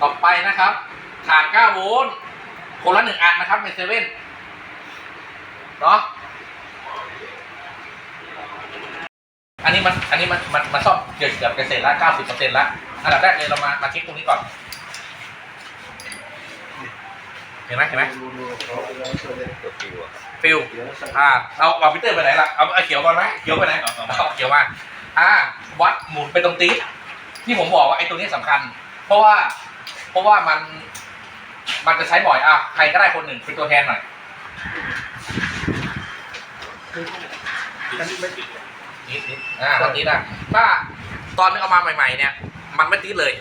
ต่อไปนะครับฐาน9โวลต์คนละหนึ่งอันนะครับในเซเว่นเนาะอันนี้มันอันนี้มันมันมันซ่อมเกือบเกือบเกษตรละเก้าสิบเปอร์เซ็นต์ละอันดับแรกเลยเรามามาเช็คตรงนี้ก่อน เห็นไหมเห็นไหมฟิวอะฟิลอ่าเอาเอาพิเตอร์ไปไหนล่ะเอาเอาเขียวก่อนไหมเขียวไปไหนเอาเขียวมาอ่าวัดหมุนไปตรงตีที่ผมบอกว่าไอ้ตัวนี้สำคัญ เพราะว่า เพราะว่ามัน มันจะใช้บ่อยอะใครก็ได้คนหนึ่งเป็นตัวแทนหน่อยนิดนิดอ่าตอนนี้นะถ้าตอนนี้เอามาใหม่ ๆ เนี่ย มันไม่ตีดเลย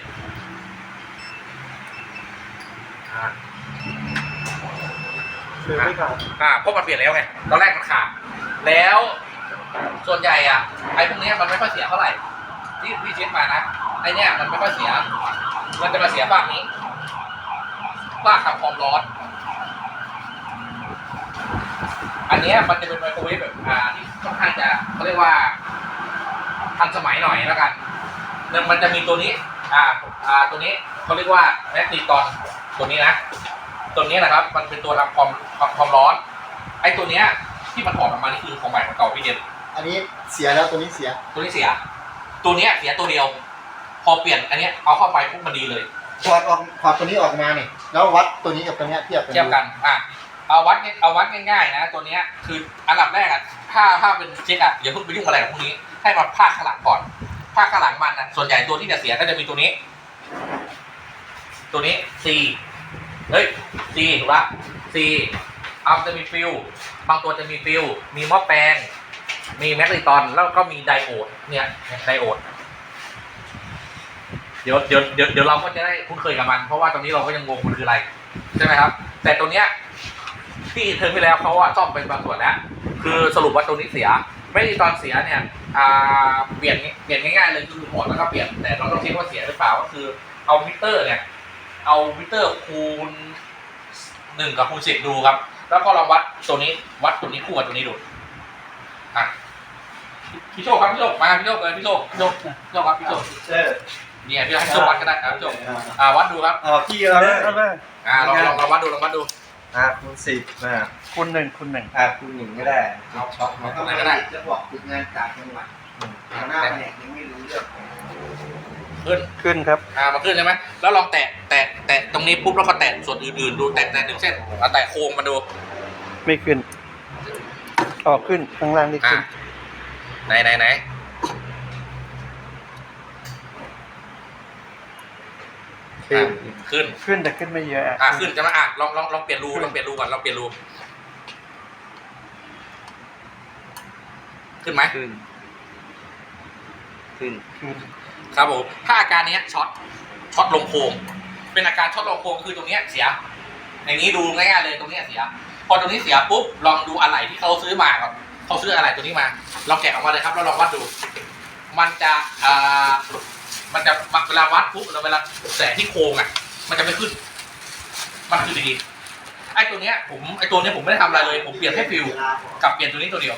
อ่าคือไม่ขาดอ่าเพราะมันเปลี่ยนแล้วไงตอนแรกมันขาดแล้วส่วนใหญ่อะไอ้พวกเนี้ยมันไม่ค่อยเสียเท่าไหร่ที่พี่เช็คมานะไอ้เนี้ยมันไม่ค่อยเสีย มันจะมาเสียฝากนี้ฝากทำความร้อน อันเนี้ยมันจะเป็นไมโครเวฟแบบอ่าที่ค่อนข้างจะเขาเรียกว่าทันสมัยหน่อยแล้วกันหนึ่งมันจะมีตัวนี้ อ่า อ่า ตัวนี้เขาเรียกว่าแมกนีตอนตัวนี้นะ ตัวนี้นะครับ มันเป็นตัวทำความความความร้อน ไอ้ตัวเนี้ยที่มันถอดออกมานี่คือของใหม่ของเก่าพี่เดียนอันนี้เสียแล้วตัวนี้เสีย ตัวนี้เสีย ตัวเนี้ยเสียตัวเดียว พอเปลี่ยนอันเนี้ยเอาเข้าไปปุ๊บมันดีเลยถอดออกถอดตัวนี้ออกมาเนี่ยแล้ววัดตัวนี้กับตัวเนี้ยเทียบกันเทียบกันอะเอาวัดง่ายเอาวัดง่ายๆ นะ ตัวเนี้ยคืออันดับแรกอะถ้าถ้าเป็นเช็คอะอย่าเพิ่งไปยุ่งอะไรกับพวกนี้ ให้มาภาคข้างหลังก่อนภาคข้างหลังมันอะส่วนใหญ่ตัวที่จะเสียก็จะมีตัวนี้ ตัวนี้ C เฮ้ย C ถูกปะ C เอาจะมีฟิลบางตัวจะมีฟิลมีหม้อแปลง มีแมกนิตอนแล้วก็มีไดโอดเนี่ยไดโอด เดี๋ยวเดี๋ยวเดี๋ยวเดี๋ยวเราก็จะได้คุ้นเคยกับมัน เพราะว่าตอนนี้เราก็ยังงงมันคืออะไรใช่ไหมครับ แต่ตัวเนี้ยที่เทอมที่แล้วเขาว่าซ่อมเป็นบางส่วนแล้วคือสรุปว่าตัวนี้เสีย ไม่ได้ตอนเสียเนี่ยเปลี่ยนเปลี่ยนง่ายๆเลยคือถอดแล้วก็เปลี่ยนแต่เราต้องเช็คว่าเสียหรือเปล่าก็คือเอามิเตอร์เนี่ย เอามิเตอร์คูณหนึ่งกับคูณสิบดูครับ แล้วก็เราวัดตัวนี้วัดตัวนี้คู่กับตัวนี้ดูอะพี่โชคครับพี่โชคมาพี่โชคเลยพี่โชคพี่โชคพี่โชคครับพี่โชค เออเนี่ยพี่โชคให้พี่โชควัดก็ได้ครับพี่โชคอ่าวัดดูครับเอาพี่เราเลยอ่าลองลองลองวัดดูลองวัดดูอะคูณสิบนะคุณหนึ่งคุณหนึ่งอะคูณหนึ่งก็ได้เอาเอาเอาเขาตรงไหนก็ได้จะบอกฝึกงานจากจังหวัดหัวหน้าแผนกยังไม่รู้เรื่องขึ้นขึ้นครับอ่ามาขึ้นใช่ไหมแล้วลองแตะแตะแตะตรงนี้ปุ๊บแล้วก็แตะส่วนอื่นๆดูแตะแตะถึงเส้นเอาแตะโค้งมาดูไม่ขึ้นออกขึ้นข้างล่างนี่อ่าขึ้นไหนไหนไหน ขึ้นอ่าขึ้น ขึ้นแต่ขึ้นไม่เยอะอะอ่าขึ้นใช่ไหมอะลองลองลองเปลี่ยนรูลองเปลี่ยนรูก่อนลองเปลี่ยนรูขึ้นไหมขึ้นขึ้น ขึ้น ครับผมถ้าอาการเนี้ยช็อตช็อตลงโคงเป็นอาการช็อตลงโคงคือตรงเนี้ยเสียอย่างนี้ดูง่ายๆเลยตรงเนี้ยเสีย พอตรงนี้เสียปุ๊บลองดูอะไรที่เขาซื้อมาก่อนเขาซื้ออะไรตัวนี้มาลองแกะออกมาเลยครับแล้วลองวัดดู มันจะอ่า มันจะเวลาวัดปุ๊บแล้วเวลาแสงที่โครงอะ มันจะไม่ขึ้น มันคือดีไอ้ตัวเนี้ย ผมไอ้ตัวเนี้ยผมไม่ได้ทำอะไรเลย ผมเปลี่ยนแค่ฟิวกับเปลี่ยนตัวนี้ตัวเดียว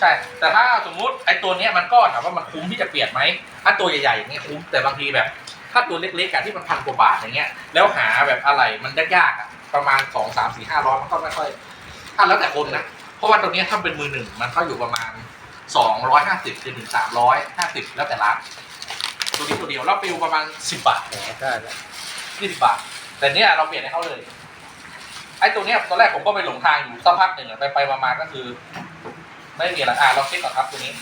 ใช่ แต่ถ้าสมมุติไอ้ตัวเนี้ยมันก็ถามว่ามันคุ้มที่จะเปลี่ยนไหมถ้าตัวใหญ่ๆอย่างเงี้ยคุ้มแต่บางทีแบบ ถ้าตัวเล็กๆอะที่มันพันกว่าบาทอย่างเงี้ย แล้วหาแบบอะไรมันยากๆอะประมาณสองสามสี่ห้าร้อยมันก็ไม่ค่อยถ้าแล้วแต่คนนะเพราะว่าตัวเนี้ยถ้าเป็นมือหนึ่งมันก็อยู่ประมาณสองร้อยห้าสิบถึงสามร้อยห้าสิบแล้วแต่ร้าน ตัวนี้ตัวเดียวแล้วฟิวประมาณสิบบาทได้แล้วยี่สิบบาท แต่เนี้ยเราเปลี่ยนให้เขาเลย ไอ้ตัวเนี้ยตอนแรกผมก็ไปหลงทางอยู่สักพักหนึ่งอะไปไปๆมาๆก็คือ ไม่มีอะไรอะลองเช็คก่อนครับตัวนี้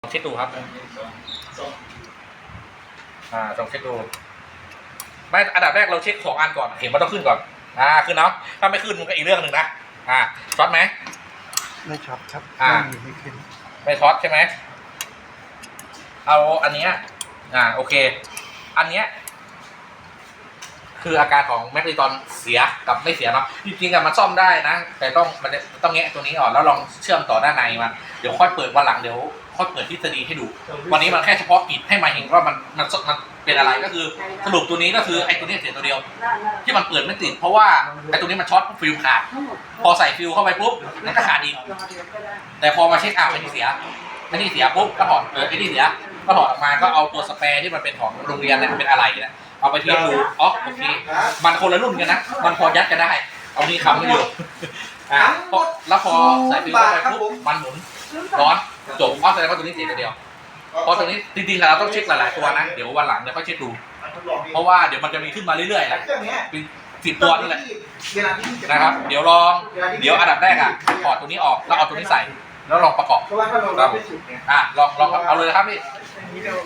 ลองเช็คดูครับ อ่าลองเช็คดู ไม่อันดับแรกเราเช็คสองอันก่อน เห็นว่าต้องขึ้นก่อน อ่าขึ้นเนาะถ้าไม่ขึ้นมันก็อีกเรื่องหนึ่งนะ อ่าช็อตไหมไม่ช็อตครับอ่าไม่มีไม่ขึ้นไม่ช็อตใช่ไหม เอาอันเนี้ยอ่าโอเค อันเนี้ยคืออาการของแมกนีตอนเสียกับไม่เสียเนาะจริงๆอะมันซ่อมได้นะ แต่ต้องมันต้องแงะตัวนี้ออกแล้วลองเชื่อมต่อด้านในมาเดี๋ยวค่อยเปิดวันหลังเดี๋ยวค่อยเปิดทฤษฎีให้ดู วันนี้มันแค่เฉพาะกิจให้มาเห็นว่ามันมันมันเป็นอะไรก็คือสรุปตัวนี้ก็คือไอ้ตัวนี้เสียตัวเดียว ที่มันเปิดไม่ติดเพราะว่าไอ้ตัวนี้มันช็อตฟิลขาด พอใส่ฟิลเข้าไปปุ๊บมันก็ขาดอีกแต่พอมาเช็คเอาไอ้นี่เสียไอ้นี่เสียปุ๊บก็ถอดเออไอ้นี่เสีย ก็ถอดออกมาก็เอาตัวสเปรย์ที่มันเป็นของโรงเรียนเนี่ยเป็นอะไรเนี่ยเอาไปเทียบดูอ๋อโอเคมันคนละรุ่นกันนะ มันพอยัดกันได้ เอานี่คำให้ดูอะพอแล้วพอใส่ฟิวเข้าไปปุ๊บมันหมุนร้อนจบอ๋อแสดงว่าตัวนี้เสียตัวเดียวเพราะตัวนี้จริงๆเราต้องเช็คหลายๆตัวนะเดี๋ยววันหลังเดี๋ยวค่อยเช็คดู เพราะว่าเดี๋ยวมันจะมีขึ้นมาเรื่อยๆแหละเครื่องเนี้ยเป็นสิบตัวนั่นแหละเวลาที่จนะครับ เดี๋ยวลองเดี๋ยวอันดับแรกอะถอดตัวนี้ออกแล้วเอาตัวนี้ใส่ แล้วลองประกอบเพราะว่าถ้าเราไม่สุดเนี่ยอะลองลองเอาเลยนะครับพี่ you know,